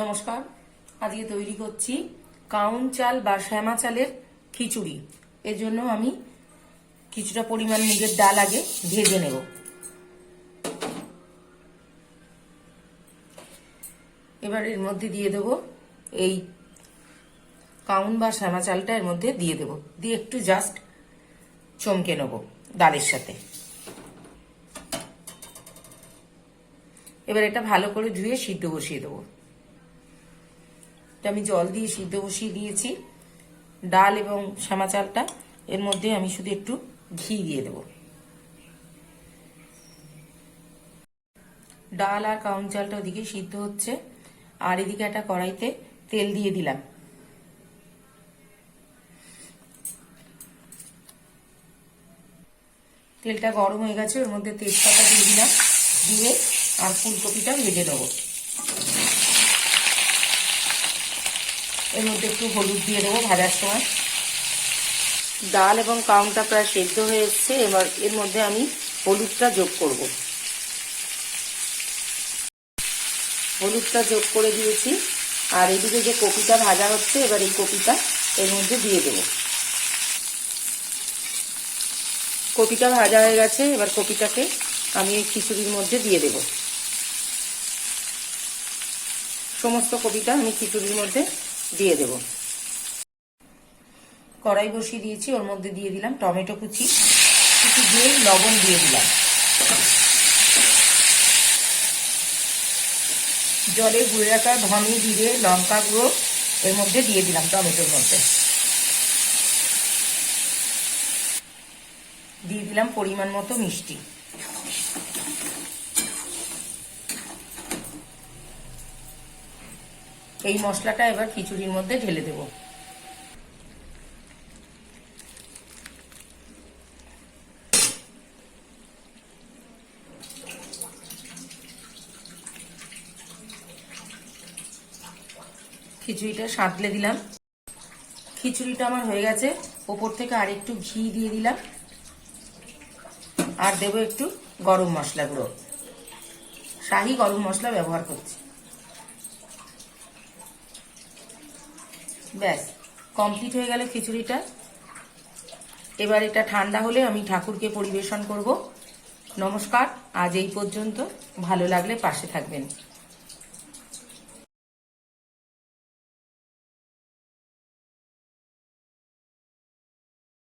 নমস্কার, আজকে তৈরি করছি কাউন চাল বা শ্যামা চালের খিচুড়ি। এর জন্য আমি কিছুটা পরিমাণ নিজের ডাল আগে ভেজে নেব। এবার এর মধ্যে দিয়ে দেব এই কাউন বা শ্যামা চালটা এর মধ্যে দিয়ে দেব। দিয়ে একটু জাস্ট চমকে নেব ডালের সাথে। এবার এটা ভালো করে ধুয়ে সিদ্ধ বসিয়ে দেবো। এটা আমি জল দিয়ে, সিদ্ধ বসিয়ে দিয়েছি। ডাল এবং শ্যামা চালটা, এর মধ্যে আমি শুধু একটু ঘি দিয়ে দেব। ডাল আর কাউন চালটা ওদিকে সিদ্ধ হচ্ছে। আর এদিকে একটা কড়াইতে তেল দিয়ে দিলাম। তেলটা গরম হয়ে গেছে, ওর মধ্যে তেজপাতা দিয়ে দিলাম। দিয়ে আর ফুলকপিটা ভেজে দেবো এর মধ্যে একটু হলুদ দিয়ে দেবো ভাজার সময়। ডাল এবং কাউনটা প্রায় সেদ্ধ হয়ে এসছে, এবার এর মধ্যে আমি হলুদটা যোগ করব। হলুদটা যোগ করে দিয়েছি, আর এদিকে যে কপিটা ভাজা হচ্ছে, এবার এই কপিটা এর মধ্যে দিয়ে দেব। কপিটা ভাজা হয়ে গেছে, এবার কপিটাকে আমি এই খিচুড়ির মধ্যে দিয়ে দেব। সমস্ত কপিটা আমি খিচুড়ির মধ্যে দিয়ে দেব। কড়াই বসিয়ে দিয়েছি, ওর মধ্যে দিয়ে দিলাম টমেটো কুচি। কিছু দিয়ে লবণ দিয়ে দিলাম। জলে গুঁড়ে রাখা ধনে, জিরে, লঙ্কা গুঁড়ো এর মধ্যে দিয়ে দিলাম টমেটোর মধ্যে। দিয়ে দিলাম পরিমাণ মতো মিষ্টি। এই মশলাটা এবার খিচুড়ির মধ্যে ঢেলে দেব। খিচুড়িটা সাঁতলে দিলাম। খিচুড়িটা আমার হয়ে গেছে। ওপর থেকে আর একটু ঘি দিয়ে দিলাম। আর দেবো একটু গরম মশলা গুঁড়ো। শাহি গরম মশলা ব্যবহার করছি। ব্যাস কমপ্লিট হয়ে গেল খিচুড়িটা। এবার এটা ঠান্ডা হলে আমি ঠাকুরকে পরিবেশন করব। নমস্কার, আজ এই পর্যন্ত। ভালো লাগলে পাশে থাকবেন।